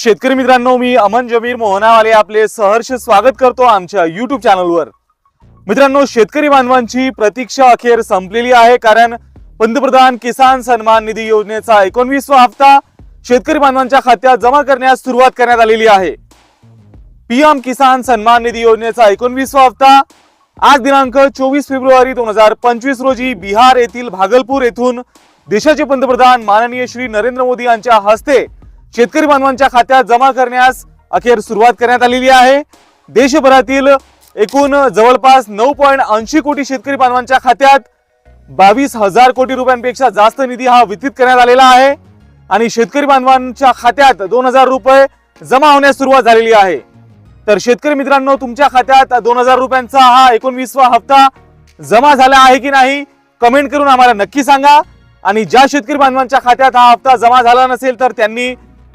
शेतकरी मित्रांनो मी अमन जमीर मोहनावाले आपले सहर्ष स्वागत करतो आमच्या युट्यूब चॅनलवर मित्रांनो शेतकरी बांधवांची प्रतीक्षा अखेर संपलेली आहे कारण पंतप्रधान किसान सन्मान निधी योजनेचा एकोणवीसवा हप्ता शेतकरी बांधवांच्या खात्यात जमा करण्यास सुरुवात करण्यात आलेली आहे. पीएम किसान सन्मान निधी योजनेचा एकोणवीसवा हप्ता आज दिनांक चोवीस फेब्रुवारी दोन हजार पंचवीस रोजी बिहार येथील भागलपूर येथून देशाचे पंतप्रधान माननीय श्री नरेंद्र मोदी यांच्या हस्ते शेतकरी बांधवांच्या खात्यात जमा करण्यास अखेर सुरुवात करण्यात आलेली आहे. देशभरातील एकूण जवळपास नऊ पॉईंट ऐंशी कोटी शेतकरी बांधवांच्या खात्यात बावीस हजार कोटी रुपयांपेक्षा जास्त निधी हा वितरित करण्यात आलेला आहे. आणि शेतकरी बांधवांच्या खात्यात दोन हजार रुपये जमा होण्यास सुरुवात झालेली आहे. तर शेतकरी मित्रांनो तुमच्या खात्यात दोन हजार रुपयांचा हा एकोणवीसवा हप्ता जमा झाला आहे की नाही कमेंट करून आम्हाला नक्की सांगा. आणि ज्या शेतकरी बांधवांच्या खात्यात हा हप्ता जमा झाला नसेल तर त्यांनी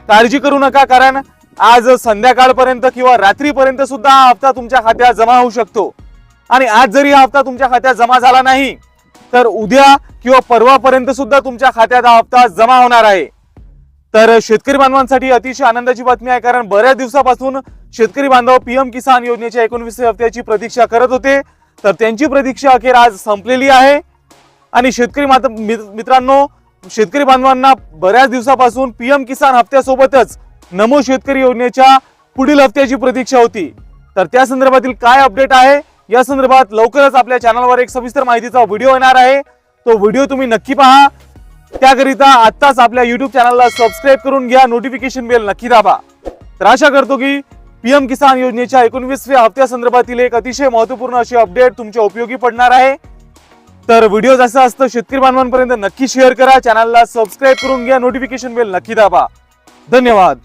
काळजी करू नका कारण आज संध्याकाळपर्यंत किंवा रात्रीपर्यंत सुद्धा हा हप्ता तुमच्या खात्यात जमा होऊ शकतो. आणि आज जरी हा हप्ता तुमच्या खात्यात जमा झाला नाही तर उद्या किंवा परवापर्यंत सुद्धा तुमच्या खात्यात हा हप्ता जमा होणार आहे. तर शेतकरी बांधवांसाठी अतिशय आनंदाची बातमी आहे कारण बऱ्याच दिवसापासून शेतकरी बांधव पीएम किसान योजनेच्या एकोणवीस हप्त्याची प्रतीक्षा करत होते. तर त्यांची प्रतीक्षा अखेर आज संपलेली आहे. आणि शेतकरी मात्र मित्रांनो शेतकरी बांधवांना बऱ्याच दिवसापासून पीएम किसान हप्त्यासोबतच नमो शेतकरी योजनेच्या पुढील हप्त्याची प्रतीक्षा होती. तर त्या संदर्भातील काय अपडेट आहे? या संदर्भात लवकरच आपल्या चॅनलवर एक सविस्तर माहितीचा व्हिडिओ येणार आहे. तो व्हिडिओ तुम्ही नक्की पहा. त्याकरिता आत्ताच आपल्या युट्यूब चॅनलला सबस्क्राईब करून घ्या. नोटिफिकेशन बेल नक्की दाबा. तर आशा करतो की पीएम किसान योजनेच्या एकोणवीसव्या हप्त्यासंदर्भातील एक अतिशय महत्त्वपूर्ण अशी अपडेट तुमच्या उपयोगी पडणार आहे. तर व्हिडिओ असं असतं शेतकरी बांधवांपर्यंत नक्की शेअर करा. चॅनलला सबस्क्राईब करून घ्या. नोटिफिकेशन बेल नक्की दाबा. धन्यवाद.